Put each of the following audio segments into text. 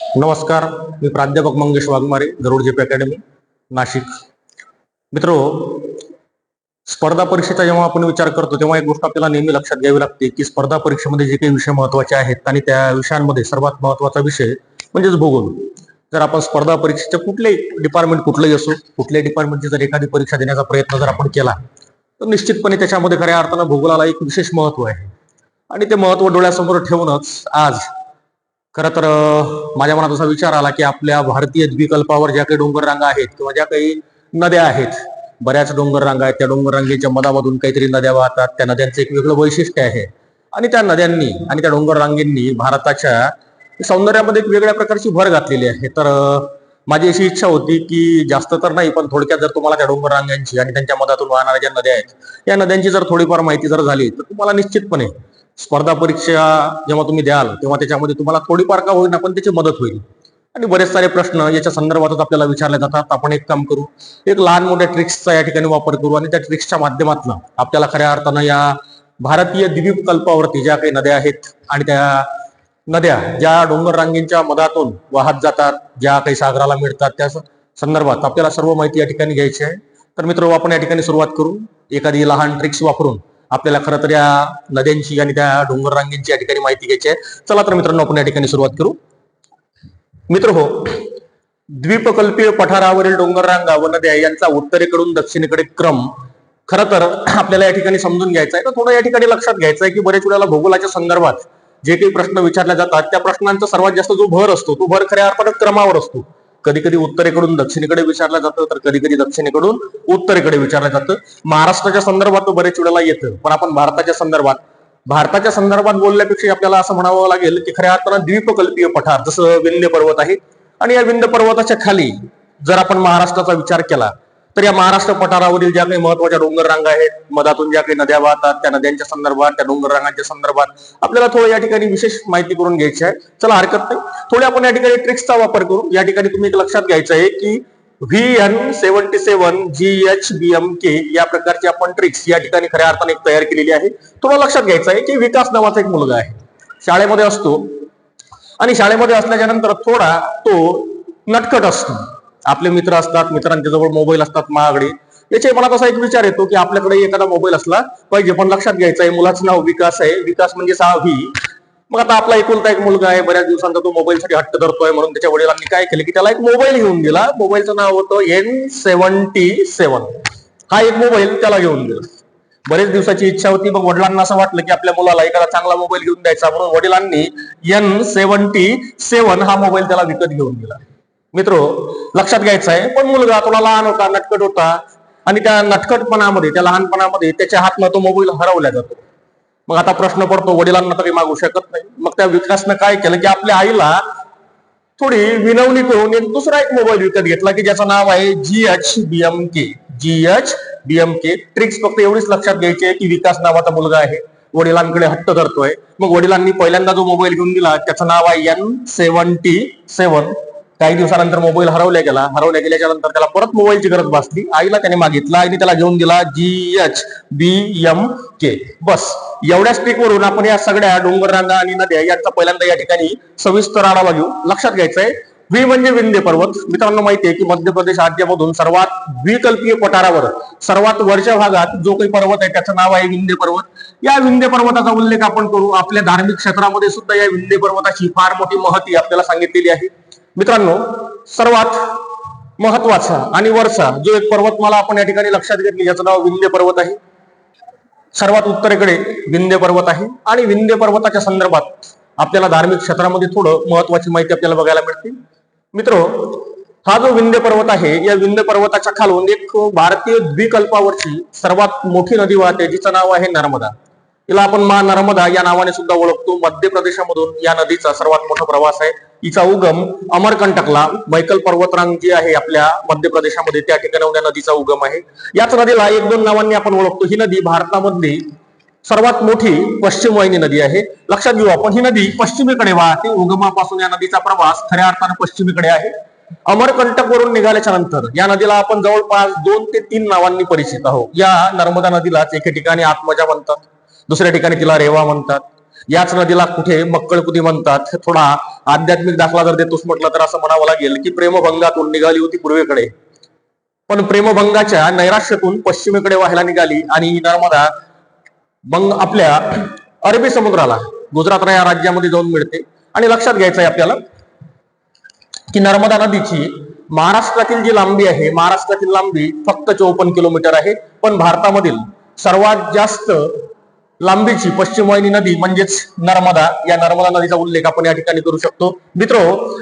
नमस्कार मी प्राध्यापक मंगेश वाघमारे गरुड जेपी अकॅडमी नाशिक. मित्र स्पर्धा परीक्षेचा जेव्हा आपण विचार करतो तेव्हा एक गोष्ट आपल्याला नेहमी लक्षात घ्यावी लागते की स्पर्धा परीक्षेमध्ये जे काही विषय महत्त्वाचे आहेत आणि त्या विषयांमध्ये सर्वात महत्त्वाचा विषय म्हणजेच भूगोल. जर आपण स्पर्धा परीक्षेच्या कुठलेही डिपार्टमेंट कुठलंही असो कुठल्याही डिपार्टमेंटची जर एखादी परीक्षा देण्याचा प्रयत्न जर आपण केला तर निश्चितपणे त्याच्यामध्ये खऱ्या अर्थानं भूगोलाला एक विशेष महत्त्व आहे. आणि ते महत्त्व डोळ्यासमोर ठेवूनच आज खरं तर माझ्या मनात असा विचार आला की आपल्या भारतीय द्विकल्पावर ज्या काही डोंगर रांगा आहेत किंवा ज्या काही नद्या आहेत बऱ्याच डोंगर रांगा आहेत. त्या डोंगर रांगेच्या मधामधून काहीतरी नद्या वाहतात. त्या नद्यांचं एक वेगळं वैशिष्ट्य आहे. आणि त्या नद्यांनी आणि त्या डोंगर रांगेंनी भारताच्या सौंदर्यामध्ये एक वेगळ्या प्रकारची भर घातलेली आहे. तर माझी अशी इच्छा होती की जास्त तर नाही पण थोडक्यात जर तुम्हाला त्या डोंगर रांगांची आणि त्यांच्या मधातून वाहणाऱ्या ज्या नद्या आहेत या नद्यांची जर थोडीफार माहिती जर झाली तर तुम्हाला निश्चितपणे स्पर्धा परीक्षा जेव्हा तुम्ही द्याल तेव्हा त्याच्यामध्ये तुम्हाला थोडीफार का होईल पण त्याची मदत होईल. आणि बरेच सारे प्रश्न याच्या संदर्भातच आपल्याला विचारले जातात. आपण एक काम करू एक लहान मोठ्या ट्रिक्सचा या ठिकाणी वापर करू आणि त्या ट्रिक्सच्या माध्यमातून आपल्याला खऱ्या अर्थानं या भारतीय द्वीपकल्पावरती ज्या काही नद्या आहेत आणि त्या नद्या ज्या डोंगररांगींच्या मधातून वाहत जातात ज्या काही सागराला मिळतात त्या संदर्भात आपल्याला सर्व माहिती या ठिकाणी घ्यायची आहे. तर मित्र आपण या ठिकाणी सुरुवात करू. एखादी लहान ट्रिक्स वापरून आपल्याला खरं तर या नद्यांची आणि त्या डोंगर रांगींची या ठिकाणी माहिती घ्यायची आहे. चला तर मित्रांनो आपण या ठिकाणी सुरुवात करू. मित्र हो द्वीपकल्पीय पठारावरील डोंगर रांगा व नद्या यांचा उत्तरेकडून दक्षिणेकडे क्रम खर तर आपल्याला या ठिकाणी समजून घ्यायचं आहे तर थोडं या ठिकाणी लक्षात घ्यायचं आहे की बरेच वेळेला भूगोलाच्या संदर्भात जे काही प्रश्न विचारले जातात त्या प्रश्नांचा सर्वात जास्त जो भर असतो तो भर खऱ्या अर्थात क्रमावर असतो. कधी कधी उत्तरेकडून दक्षिणेकडे विचारलं जातं तर कधी कधी दक्षिणेकडून उत्तरेकडे विचारलं जातं. महाराष्ट्राच्या संदर्भात तो बरेच वेळेला येतं पण आपण भारताच्या संदर्भात भारताच्या संदर्भात बोलण्यापेक्षा आपल्याला असं म्हणावं लागेल की खऱ्या अर्थानं द्वीपकल्पीय पठार जसं विंध्य पर्वत आहे. आणि या विंध्य पर्वताच्या खाली जर आपण महाराष्ट्राचा विचार केला तर या महाराष्ट्र पठारावरील ज्या काही महत्त्वाच्या डोंगर रांगा आहेत मधातून ज्या काही नद्या वाहतात त्या नद्यांच्या संदर्भात त्या डोंगर रांगांच्या संदर्भात आपल्याला थोडं या ठिकाणी विशेष माहिती करून घ्यायची आहे. चला हरकत नाही. थोडी आपण या ठिकाणी ट्रिक्सचा वापर करू. या ठिकाणी तुम्ही एक लक्षात घ्यायचं आहे की V N seventy seven G H B M K या प्रकारची आपण ट्रिक्स या ठिकाणी खऱ्या अर्थाने एक तयार केलेली आहे. थोडं लक्षात घ्यायचं आहे की विकास नावाचा एक मुलगा आहे. शाळेमध्ये असतो. आणि शाळेमध्ये असल्याच्या नंतर थोडा तो नटकट असतो. आपले मित्र असतात मित्रांच्या जवळ मोबाईल असतात महागडे. याच्या मनात असा एक विचार येतो की आपल्याकडे एखादा मोबाईल असला पाहिजे पण लक्षात घ्यायचं आहे मुलाचं नाव विकास आहे. विकास म्हणजे सहावी. मग आता आपला एकुलता एक मुलगा आहे बऱ्याच दिवसांचा तो मोबाईलसाठी हट्ट धरतोय म्हणून त्याच्या वडिलांनी काय केलं की त्याला एक मोबाईल घेऊन दिला. मोबाईलचं नाव होतं एन सेव्हन्टी सेव्हन हा एक मोबाईल त्याला घेऊन दिला. बरेच दिवसाची इच्छा होती मग वडिलांना असं वाटलं की आपल्या मुलाला एखादा चांगला मोबाईल घेऊन द्यायचा. म्हणून वडिलांनी एन सेव्हन्टी सेव्हन हा मोबाईल त्याला विकत घेऊन दिला. मित्र लक्षात घ्यायचं आहे पण मुलगा थोडा लहान होता नटकट होता आणि त्या नटकटपणामध्ये त्या लहानपणामध्ये त्याच्या हातनं तो मोबाईल हरवला जातो. मग आता प्रश्न पडतो वडिलांना तरी मागू शकत नाही. मग त्या विकासनं काय केलं की आपल्या आईला थोडी विनवणी करून एक दुसरा एक मोबाईल विकत घेतला की ज्याचं नाव आहे G H B M K G H B M K tricks फक्त एवढीच लक्षात घ्यायची आहे की विकास नावाचा मुलगा आहे. वडिलांकडे हट्ट धरतोय. मग वडिलांनी पहिल्यांदा जो मोबाईल घेऊन दिला त्याचं नाव आहे एन सेव्हन्टी सेव्हन काही दिवसानंतर मोबाईल हरवल्या गेला. हरवल्या गेल्याच्यानंतर त्याला परत मोबाईलची गरज भासली. आईला त्याने मागितला. आणि त्याला घेऊन दिला जी एच बी एम के बस. एवढ्या स्टिक वरून आपण या सगळ्या डोंगर रांगा आणि नद्या यांचा पहिल्यांदा या ठिकाणी सविस्तर आढावा घेऊ. लक्षात घ्यायचं आहे म्हणजे विंध्य पर्वत. मित्रांनो माहितीये की मध्य प्रदेश राज्यामधून सर्वात द्विकल्पीय पठारावर सर्वात वरच्या भागात जो काही पर्वत आहे त्याचं नाव आहे विंध्य पर्वत. या विंध्य पर्वताचा उल्लेख आपण करू. आपल्या धार्मिक क्षेत्रामध्ये सुद्धा या विंध्य पर्वताची फार मोठी महती आपल्याला सांगितलेली आहे. मित्रांनो सर्वात महत्त्वाचा आणि वरचा जो एक पर्वतमाला आपण या ठिकाणी लक्षात घेतली याचं नाव विंध्य पर्वत आहे. सर्वात उत्तरेकडे विंध्य पर्वत आहे आणि विंध्य पर्वताच्या संदर्भात आपल्याला धार्मिक क्षेत्रामध्ये थोडं महत्वाची माहिती आपल्याला बघायला मिळते. मित्र हा जो विंध्य पर्वत आहे या विंध्य पर्वताच्या खालून एक भारतीय द्विकल्पावरची सर्वात मोठी नदी वाहते जिचं नाव आहे नर्मदा. तिला आपण मा नर्मदा या नावाने सुद्धा ओळखतो. मध्य प्रदेशामधून या नदीचा सर्वात मोठा प्रवास आहे. हिचा उगम अमरकंटकला मैकल पर्वतरांग जी आहे आपल्या मध्य प्रदेशामध्ये त्या ठिकाणी या नदीचा उगम आहे. याच नदीला एक दोन नावांनी आपण ओळखतो. ही नदी भारतामधली सर्वात मोठी पश्चिम वाहिनी नदी आहे. लक्षात घेऊ आपण ही नदी पश्चिमेकडे वाहते उगमापासून या नदीचा प्रवास खऱ्या अर्थानं पश्चिमेकडे आहे. अमरकंटक वरून निघाल्याच्या नंतर या नदीला आपण जवळपास दोन ते तीन नावांनी परिचित आहोत. या नर्मदा नदीलाच एके ठिकाणी आत्मजा म्हणतात. दुसऱ्या ठिकाणी तिला रेवा म्हणतात. याच नदीला कुठे मक्कळकुदी म्हणतात. थोडा आध्यात्मिक दाखला जर देतोस म्हटलं तर असं म्हणावं लागेल की प्रेमभंगातून निघाली होती पूर्वेकडे. पण प्रेमभंगाच्या नैराश्यातून पश्चिमेकडे व्हायला निघाली आणि नर्मदा बंग आपल्या अरबी समुद्राला गुजरात या राज्यामध्ये जाऊन मिळते. आणि लक्षात घ्यायचं आहे आपल्याला की नर्मदा नदीची महाराष्ट्रातील जी लांबी आहे महाराष्ट्रातील लांबी फक्त चौपन्न किलोमीटर आहे. पण भारतामधील सर्वात जास्त लांबीची पश्चिमवाहिनी नदी म्हणजेच नर्मदा. या नर्मदा नदीचा उल्लेख आपण या ठिकाणी करू शकतो. मित्रो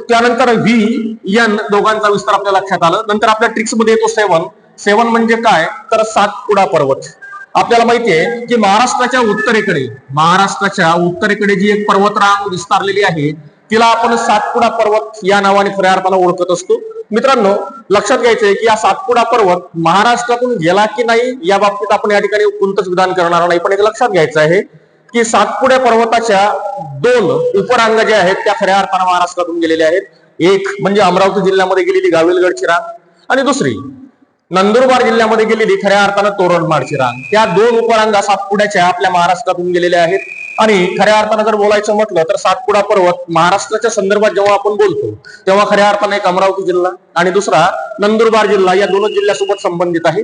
त्यानंतर व्ही एन दोघांचा विस्तार आपल्या लक्षात आलं. नंतर आपल्या ट्रिक्समध्ये येतो सेवन सेवन म्हणजे काय? तर सातपुडा पर्वत. आपल्याला माहितीये की महाराष्ट्राच्या उत्तरेकडे महाराष्ट्राच्या उत्तरेकडे जी एक पर्वतरांग विस्तारलेली आहे तिला आपण सातपुडा पर्वत या नावाने खऱ्या अर्थानं ओळखत असतो. मित्रांनो लक्षात घ्यायचंय की या सातपुडा पर्वत महाराष्ट्रातून गेला की नाही या बाबतीत आपण या ठिकाणी कोणतंच विधान करणार नाही. पण एक लक्षात घ्यायचं आहे की सातपुड्या पर्वताच्या दोन उपरांग ज्या आहेत त्या खऱ्या अर्थानं महाराष्ट्रातून गेलेल्या आहेत. एक म्हणजे अमरावती जिल्ह्यामध्ये गेलेली गाविलगडची रांग आणि दुसरी नंदुरबार जिल्ह्यामध्ये गेलेली खऱ्या अर्थानं तोरणमाडची रांग. त्या दोन उपरांगा सातपुड्याच्या आपल्या महाराष्ट्रातून गेलेल्या आहेत. आणि खऱ्या अर्थानं जर बोलायचं म्हटलं तर सातपुडा पर्वत महाराष्ट्राच्या संदर्भात जेव्हा आपण बोलतो तेव्हा खऱ्या अर्थानं एक अमरावती जिल्हा आणि दुसरा नंदुरबार जिल्हा या दोनच जिल्ह्यासोबत संबंधित आहे.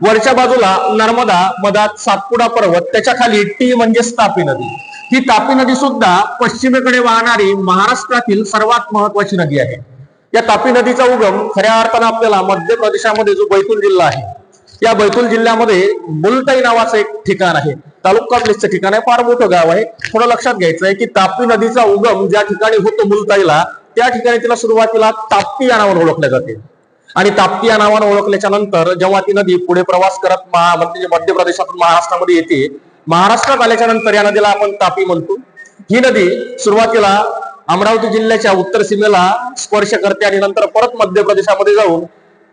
वरच्या बाजूला नर्मदा मधात सातपुडा पर्वत त्याच्याखाली टी म्हणजेच तापी नदी. ही तापी नदी सुद्धा पश्चिमेकडे वाहणारी महाराष्ट्रातील सर्वात महत्वाची नदी आहे. या तापी नदीचा उगम खऱ्या अर्थानं आपल्याला मध्य प्रदेशामध्ये जो बैतूल जिल्हा आहे या बैतूल जिल्ह्यामध्ये बुलताई नावाचं एक ठिकाण आहे. तालुका प्लेसचं ठिकाण आहे फार मोठं गाव आहे. थोडं लक्षात घ्यायचं आहे की तापी नदीचा उगम ज्या ठिकाणी होतो मुलताईला त्या ठिकाणी तिला सुरुवातीला ताप्ती या नावानं ओळखले जाते. आणि ताप्ती या नावानं ओळखल्याच्या नंतर जेव्हा ती नदी पुढे प्रवास करत महा म्हणजे मध्य प्रदेशातून महाराष्ट्रामध्ये येते महाराष्ट्रात आल्याच्यानंतर या नदीला आपण तापी म्हणतो. ही नदी सुरुवातीला अमरावती जिल्ह्याच्या उत्तर सीमेला स्पर्श करते आणि नंतर परत मध्य प्रदेशामध्ये जाऊन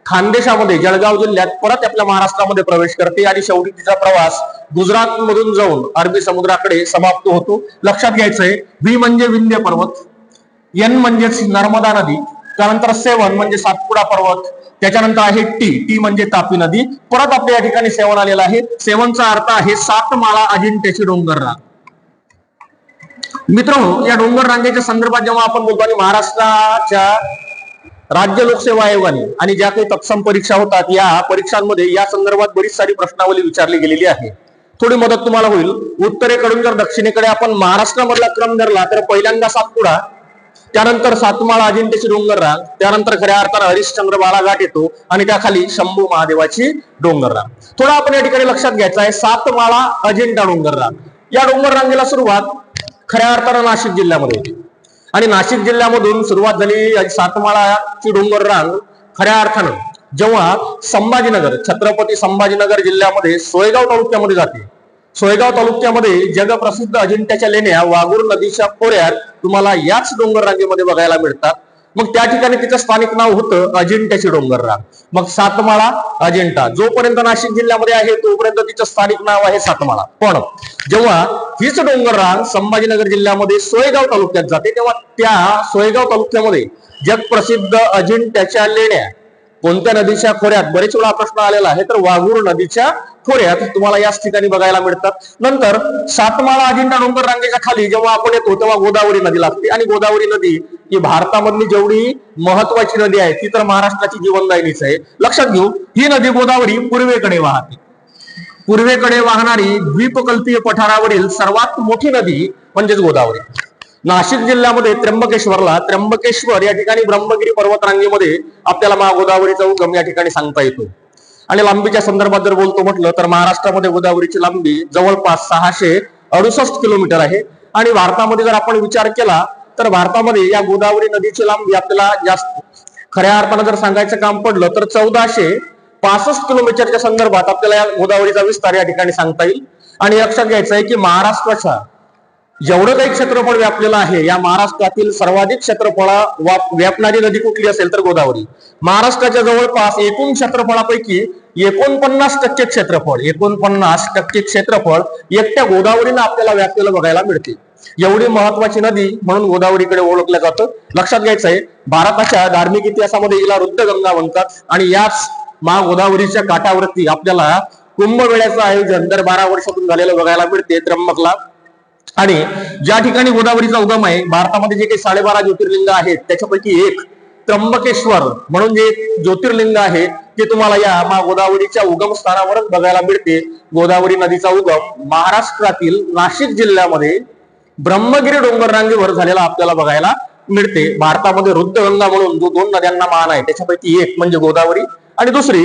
खानदेशामध्ये जळगाव जिल्ह्यात परत आपल्या महाराष्ट्रामध्ये प्रवेश करते आणि शेवटी तिचा प्रवास गुजरात मधून जाऊन अरबी समुद्राकडे समाप्त होतो. लक्षात घ्यायचंय व्ही म्हणजे विंध्य पर्वत एन म्हणजेच नर्मदा नदी त्यानंतर सेवन म्हणजे सातपुडा पर्वत त्याच्यानंतर आहे टी टी म्हणजे तापी नदी. परत आपल्या या ठिकाणी सेवन आलेला आहे. सेवनचा अर्थ आहे सात माळा अजिंठ्याची डोंगर रांग. मित्रांनो या डोंगर रांगेच्या संदर्भात जेव्हा आपण बोलतो आणि महाराष्ट्राच्या राज्य लोकसेवा आयोगाने आणि ज्या काही तत्सम परीक्षा होतात या परीक्षांमध्ये या संदर्भात बरीच सारी प्रश्नावली विचारली गेलेली आहे. थोडी मदत तुम्हाला होईल. उत्तरेकडून जर दक्षिणेकडे आपण महाराष्ट्रामधला क्रम धरला तर पहिल्यांदा सातपुडा त्यानंतर सातमाळा अजिंठ्य डोंगर रांग त्यानंतर खऱ्या अर्थानं हरिश्चंद्र बाळाघाट येतो आणि त्याखाली शंभू महादेवाची डोंगर रांग थोडा आपण या ठिकाणी लक्षात घ्यायचं आहे सातमाळा अजिंठा डोंगर रांग या डोंगर रांगेला सुरुवात खऱ्या अर्थानं नाशिक जिल्ह्यामध्ये होती. आणि नाशिक जिल्ह्यामधून सुरुवात झाली सातमाळाची डोंगर रांग खऱ्या अर्थानं जेव्हा संभाजीनगर छत्रपती संभाजीनगर जिल्ह्यामध्ये सोयगाव तालुक्यामध्ये जाते. सोयगाव तालुक्यामध्ये जगप्रसिद्ध अजिंठ्याच्या लेण्या वाघूर नदीच्या खोऱ्यात तुम्हाला याच डोंगर रांगेमध्ये बघायला मिळतात. मग त्या ठिकाणी तिचं स्थानिक नाव होतं अजिंठ्याची डोंगर रांग मग सातमाळा अजिंठा. जोपर्यंत नाशिक जिल्ह्यामध्ये आहे तोपर्यंत तिचं स्थानिक नाव आहे सातमाळा. पण जेव्हा हीच डोंगर रांग संभाजीनगर जिल्ह्यामध्ये सोयगाव तालुक्यात जाते तेव्हा त्या सोयगाव तालुक्यामध्ये जगप्रसिद्ध अजिंठ्याच्या लेण्या कोणत्या नदीच्या खोऱ्यात बरेच वेळा प्रश्न आलेला आहे तर वाघूर नदीच्या खोऱ्यात तुम्हाला याच ठिकाणी बघायला मिळतात. नंतर सातमाळा अजिंठा डोंगर रांगेच्या खाली जेव्हा आपण येतो तेव्हा गोदावरी नदी लागते. आणि गोदावरी नदी की भारतामधली जेवढी महत्वाची नदी आहे ती तर महाराष्ट्राची जीवनदायिनीच आहे. लक्षात घेऊ ही नदी गोदावरी पूर्वेकडे वाहते. पूर्वेकडे वाहणारी द्वीपकल्पीय पठारावरील सर्वात मोठी नदी म्हणजेच गोदावरी. नाशिक जिल्ह्यामध्ये त्र्यंबकेश्वरला त्र्यंबकेश्वर या ठिकाणी ब्रह्मगिरी पर्वतरांगेमध्ये आपल्याला महा गोदावरीचा उगम या ठिकाणी सांगता येतो. आणि लांबीच्या संदर्भात जर बोलतो म्हटलं तर महाराष्ट्रामध्ये गोदावरीची लांबी जवळपास सहाशे अडुसष्ट किलोमीटर आहे. आणि भारतामध्ये जर आपण विचार केला तर भारतामध्ये या गोदावरी नदीची लांबी आपल्याला जास्त. खऱ्या अर्थानं जर सांगायचं काम पडलं तर चौदाशे पासष्ट किलोमीटरच्या संदर्भात आपल्याला या गोदावरीचा विस्तार या ठिकाणी सांगता येईल. आणि लक्षात घ्यायचं आहे की महाराष्ट्राच्या जेवढं काही क्षेत्रफळ व्यापलेलं आहे या महाराष्ट्रातील सर्वाधिक क्षेत्रफळा व्यापणारी नदी कुठली असेल तर गोदावरी. महाराष्ट्राच्या जवळपास एकूण क्षेत्रफळापैकी एकोणपन्नास टक्के क्षेत्रफळ एकोणपन्नास टक्के क्षेत्रफळ एकट्या गोदावरीनं आपल्याला व्यापलेलं बघायला मिळते. एवढी महत्वाची नदी म्हणून गोदावरीकडे ओळखलं जातं. लक्षात घ्यायचं आहे भारताच्या धार्मिक इतिहासामध्ये हिला रुद्रगंगा म्हणतात आणि याच महा गोदावरीच्या काठावरती आपल्याला कुंभमेळ्याचं आयोजन दर बारा वर्षातून झालेलं बघायला मिळते त्र्यंबकला. आणि ज्या ठिकाणी गोदावरीचा उगम आहे भारतामध्ये जे काही साडेबारा ज्योतिर्लिंग आहेत त्याच्यापैकी एक त्र्यंबकेश्वर म्हणून जे ज्योतिर्लिंग आहे ते तुम्हाला या मा गोदावरीच्या उगम स्थानावरच बघायला मिळते. गोदावरी नदीचा उगम महाराष्ट्रातील नाशिक जिल्ह्यामध्ये ब्रह्मगिरी डोंगर रांगेवर झालेला आपल्याला बघायला मिळते. भारतामध्ये रुद्रगंगा म्हणून जो दोन नद्यांना मान आहे. त्याच्यापैकी एक म्हणजे गोदावरी आणि दुसरी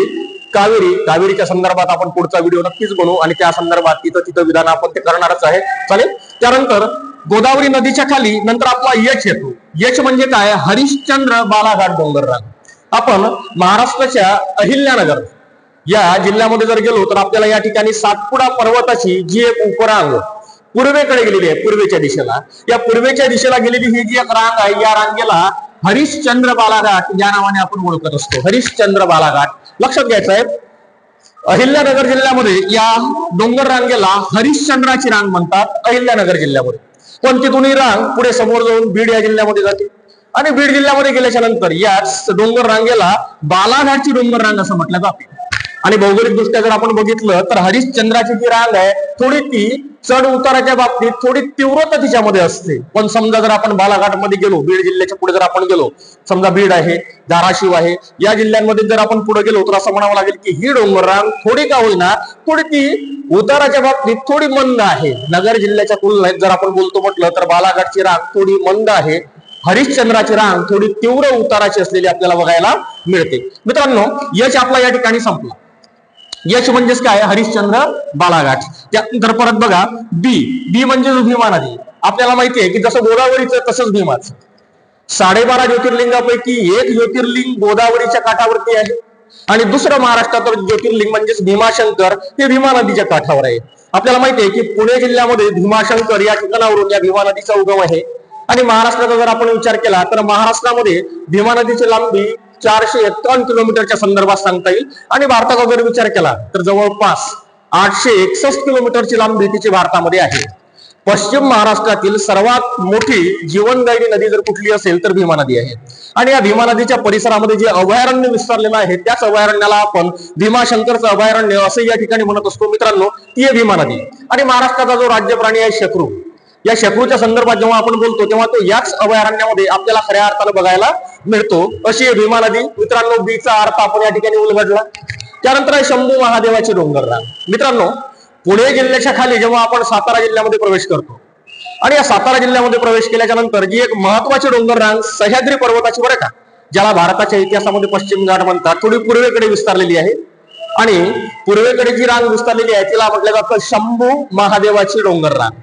कावेरी. कावेरीच्या संदर्भात आपण पुढचा व्हिडिओ नक्कीच बनवू आणि त्या संदर्भात तिथं तिथं विधान आपण ते करणारच आहे. चालेल? त्यानंतर गोदावरी नदीच्या खाली नंतर आपला यश येतो. यश म्हणजे काय? हरिश्चंद्र बालाघाट डोंगर रांग आपण महाराष्ट्राच्या अहिल्यानगर या जिल्ह्यामध्ये जर गेलो तर आपल्याला या ठिकाणी सातपुडा पर्वताची जी एक उपरांग पूर्वेकडे गेलेली आहे पूर्वेच्या दिशेला. या पूर्वेच्या दिशेला गेलेली ही जी एक रांग आहे या रांगेला हरिश्चंद्र बालाघाट या नावाने आपण ओळखत असतो. हरिश्चंद्र बालाघाट. लक्षात घ्यायचं आहे अहिल्यानगर जिल्ह्यामध्ये या डोंगर रांगेला हरिश्चंद्राची रांग म्हणतात अहिल्यानगर जिल्ह्यामध्ये. पण तिथून रांग? पुढे समोर जाऊन बीड या जिल्ह्यामध्ये जाते आणि बीड जिल्ह्यामध्ये गेल्याच्यानंतर याच डोंगर रांगेला बालाघाटची डोंगर रांग असं म्हटलं जाते. आणि भौगोलिकदृष्ट्या जर आपण बघितलं तर हरिश्चंद्राची जी रांग आहे थोडी ती चढ उताराच्या बाबतीत थोडी तीव्रता तिच्यामध्ये असते. पण समजा जर आपण बालाघाटमध्ये गेलो बीड जिल्ह्याच्या पुढे जर आपण गेलो समजा बीड आहे धाराशिव आहे या जिल्ह्यांमध्ये जर आपण पुढे गेलो तर असं म्हणावं लागेल की ही डोंगर रांग थोडी का होईना थोडी ती उताराच्या बाबतीत थोडी मंद आहे. नगर जिल्ह्याच्या तुलनेत जर आपण बोलतो म्हटलं तर बालाघाटची रांग थोडी मंद आहे. हरिश्चंद्राची रांग थोडी तीव्र उताराची असलेली आपल्याला बघायला मिळते. मित्रांनो यश आपला या ठिकाणी संपला. यश म्हणजेच काय? हरिश्चंद्र बालाघाट. त्यानंतर परत बघा बी बी म्हणजे भीमा नदी आपल्याला माहितीये की जसं गोदावरीचं तसंच भीमाचं साडेबारा ज्योतिर्लिंगापैकी एक ज्योतिर्लिंग गोदावरीच्या काठावरती आहे. आणि दुसरं महाराष्ट्रात ज्योतिर्लिंग म्हणजेच भीमाशंकर हे भीमा नदीच्या काठावर आहे. आपल्याला माहिती आहे की पुणे जिल्ह्यामध्ये भीमाशंकर या ठिकाणावरून या भीमा नदीचा उगम आहे. आणि महाराष्ट्राचा जर आपण विचार केला तर महाराष्ट्रामध्ये भीमा नदीची लांबी चारशे एक्कावन्न किलोमीटरच्या संदर्भात सांगता येईल. आणि भारताचा जर विचार केला तर जवळपास आठशे एकसष्ट किलोमीटरची लांबी तिची भारतामध्ये आहे. पश्चिम महाराष्ट्रातील सर्वात मोठी जीवनदायी नदी जर कुठली असेल तर भीमा नदी आहे. आणि या भीमा नदीच्या परिसरामध्ये जे अभयारण्य विस्तारलेलं आहे त्याच अभयारण्याला आपण भीमाशंकरचं अभयारण्य असं या ठिकाणी म्हणत असतो. मित्रांनो ती आहे भीमा नदी. आणि महाराष्ट्राचा जो राज्य प्राणी आहे शत्रू. या शत्रूच्या संदर्भात जेव्हा आपण बोलतो तेव्हा तो याच अभयारण्यामध्ये आपल्याला खऱ्या अर्थानं बघायला मिळतो. अशी भीमा नदी मित्रांनो बीचा अर्थ आपण या ठिकाणी उलगडला. त्यानंतर आहे शंभू महादेवाची डोंगर मित्रांनो पुणे जिल्ह्याच्या खाली जेव्हा आपण सातारा जिल्ह्यामध्ये प्रवेश करतो आणि या सातारा जिल्ह्यामध्ये प्रवेश केल्याच्यानंतर जी एक महत्वाची डोंगर रांग सह्याद्री पर्वताची बरं का ज्याला भारताच्या इतिहासामध्ये पश्चिम घाट म्हणतात थोडी पूर्वेकडे विस्तारलेली आहे. आणि पूर्वेकडे जी रांग विस्तारलेली आहे तिला म्हटलं जातं शंभू महादेवाची डोंगर रांग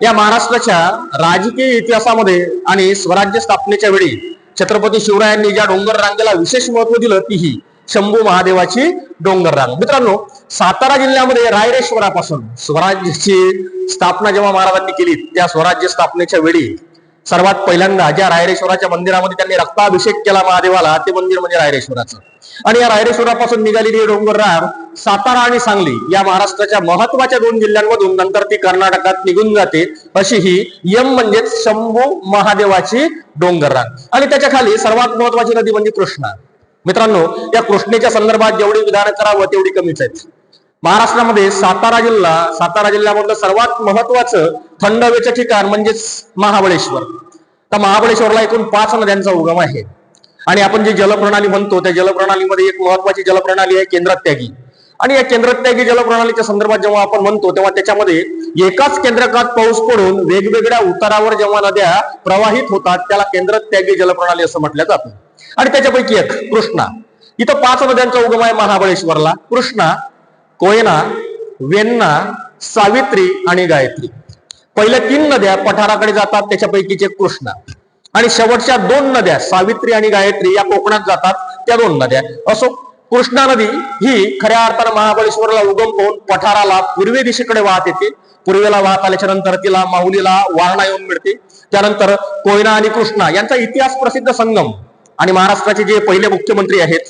या महाराष्ट्राच्या राजकीय इतिहासामध्ये आणि स्वराज्य स्थापनेच्या वेळी छत्रपती शिवरायांनी ज्या डोंगर रांगेला विशेष महत्त्व दिलं ती ही शंभू महादेवाची डोंगर रांग. मित्रांनो सातारा जिल्ह्यामध्ये रायरेश्वरापासून स्वराज्याची स्थापना जेव्हा महाराजांनी केली त्या स्वराज्य स्थापनेच्या वेळी सर्वात पहिल्यांदा ज्या रायरेश्वराच्या मंदिरामध्ये त्यांनी रक्ताभिषेक केला महादेवाला ते मंदिर म्हणजे रायरेश्वराचं. आणि या रायरेश्वरापासून निघालेली डोंगर सातारा आणि सांगली या महाराष्ट्राच्या महत्त्वाच्या दोन जिल्ह्यांमधून नंतर ती कर्नाटकात निघून जाते अशी ही यम म्हणजेच शंभू महादेवाची डोंगर रांग आणि त्याच्याखाली सर्वात महत्वाची नदी म्हणजे कृष्णा. मित्रांनो या कृष्णेच्या संदर्भात जेवढी विधानं करावं तेवढी कमीच आहेत. महाराष्ट्रामध्ये सातारा जिल्हा सातारा जिल्ह्यामधलं सर्वात महत्वाचं थंड हवेचं ठिकाण म्हणजेच महाबळेश्वर. तर महाबळेश्वरला एकूण पाच नद्यांचा उगम आहे. आणि आपण जी जलप्रणाली म्हणतो त्या जलप्रणालीमध्ये एक महत्वाची जलप्रणाली आहे केंद्रत्यागी. आणि या केंद्रत्यागी जलप्रणालीच्या संदर्भात जेव्हा आपण म्हणतो तेव्हा त्याच्यामध्ये एकाच केंद्रकात पाऊस पडून वेगवेगळ्या उतारावर जेव्हा नद्या प्रवाहित होतात त्याला केंद्रत्यागी जलप्रणाली असं म्हटलं जातं. आणि त्याच्यापैकी एक कृष्णा. इथं पाच नद्यांचा उगम आहे महाबळेश्वरला. कृष्णा कोयना वेन्ना सावित्री आणि गायत्री. पहिल्या तीन नद्या पठाराकडे जातात त्याच्यापैकीच एक कृष्णा. आणि शेवटच्या दोन नद्या सावित्री आणि गायत्री या कोकणात जातात त्या दोन नद्या. असो कृष्णा नदी ही खऱ्या अर्थानं महाबळेश्वरला उगम होऊन पठाराला पूर्वे दिशेकडे वाहत येते. पूर्वेला वाहत आल्याच्यानंतर तिला माहुलीला वारणा येऊन मिळते. त्यानंतर कोयना आणि कृष्णा यांचा इतिहास प्रसिद्ध संगम. आणि महाराष्ट्राचे जे पहिले मुख्यमंत्री आहेत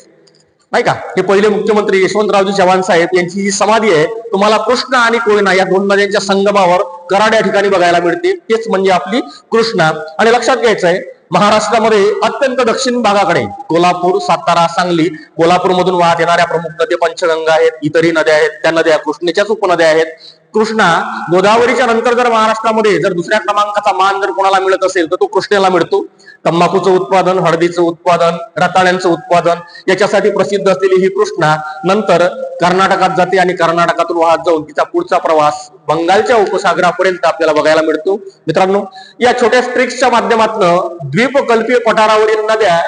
नाही का? हे पहिले मुख्यमंत्री यशवंतरावजी चव्हाण साहेब यांची जी समाधी आहे तुम्हाला कृष्णा आणि कोयना या दोन नद्यांच्या संगमावर कराड या ठिकाणी बघायला मिळते तेच म्हणजे आपली कृष्णा. आणि लक्षात घ्यायचं आहे महाराष्ट्रामध्ये अत्यंत दक्षिण भागाकडे कोल्हापूर सातारा सांगली कोल्हापूर मधून वाहत येणाऱ्या प्रमुख नद्या पंचगंगा आहेत इतरही नद्या आहेत. त्या नद्या कृष्णेच्याच उपनद्या आहेत. कृष्णा गोदावरीच्या नंतर जर महाराष्ट्रामध्ये जर दुसऱ्या क्रमांकाचा मान जर कोणाला मिळत असेल तर तो कृष्णेला मिळतो. तंबाखूचं उत्पादन हळदीचं उत्पादन रताळ्यांचं उत्पादन याच्यासाठी प्रसिद्ध असलेली ही कृष्णा नंतर कर्नाटकात जाते आणि कर्नाटकातून वाहत जाऊन तिचा पुढचा प्रवास बंगालच्या उपसागरापर्यंत आपल्याला बघायला मिळतो. मित्रांनो या छोट्या स्ट्रिक्सच्या माध्यमातून द्वीपकल्पीय पठारावरील नद्या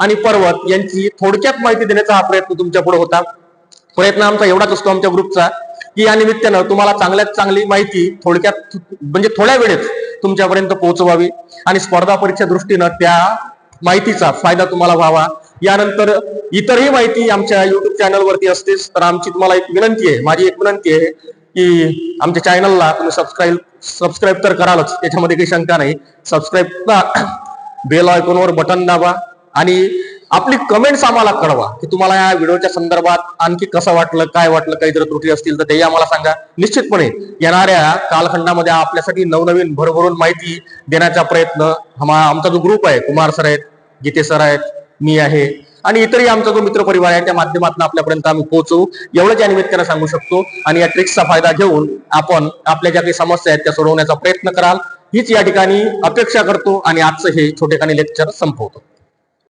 आणि पर्वत यांची थोडक्यात माहिती देण्याचा हा प्रयत्न तुमच्यापुढे होता. प्रयत्न आमचा एवढाच असतो आमच्या ग्रुपचा की या निमित्तानं तुम्हाला चांगल्यात चांगली माहिती थोडक्यात म्हणजे थोड्या वेळेत तुमच्यापर्यंत पोहोचवावी आणि स्पर्धा परीक्षा दृष्टीनं त्या माहितीचा फायदा तुम्हाला व्हावा. यानंतर इतरही माहिती आमच्या युट्यूब चॅनलवरती असतेच. तर आमची तुम्हाला एक विनंती आहे माझी एक विनंती आहे की आमच्या चॅनलला तुम्ही सबस्क्राईब सबस्क्राईब तर करालच त्याच्यामध्ये काही शंका नाही. सबस्क्राईब बेल आयकॉनवर बटन दाबा आणि आपली कमेंट्स आम्हाला कळवा की तुम्हाला या व्हिडिओच्या संदर्भात आणखी कसं वाटलं काय वाटलं काही जर त्रुटी असतील तर तेही आम्हाला सांगा. निश्चितपणे येणाऱ्या कालखंडामध्ये आपल्यासाठी नवनवीन भरभरून माहिती देण्याचा प्रयत्न आमचा जो ग्रुप आहे कुमार सर आहेत गीते सर आहेत मी आहे आणि इतरही आमचा जो मित्रपरिवार आहे त्या माध्यमातून आपल्यापर्यंत आम्ही पोहोचवू एवढंच या निमित्तानं सांगू शकतो. आणि या ट्रिक्सचा फायदा घेऊन आपण आपल्या ज्या काही समस्या आहेत त्या सोडवण्याचा प्रयत्न कराल. हीच या ठिकाणी अपेक्षा करतो आणि आजचं हे छोटेखानी लेक्चर संपवतो.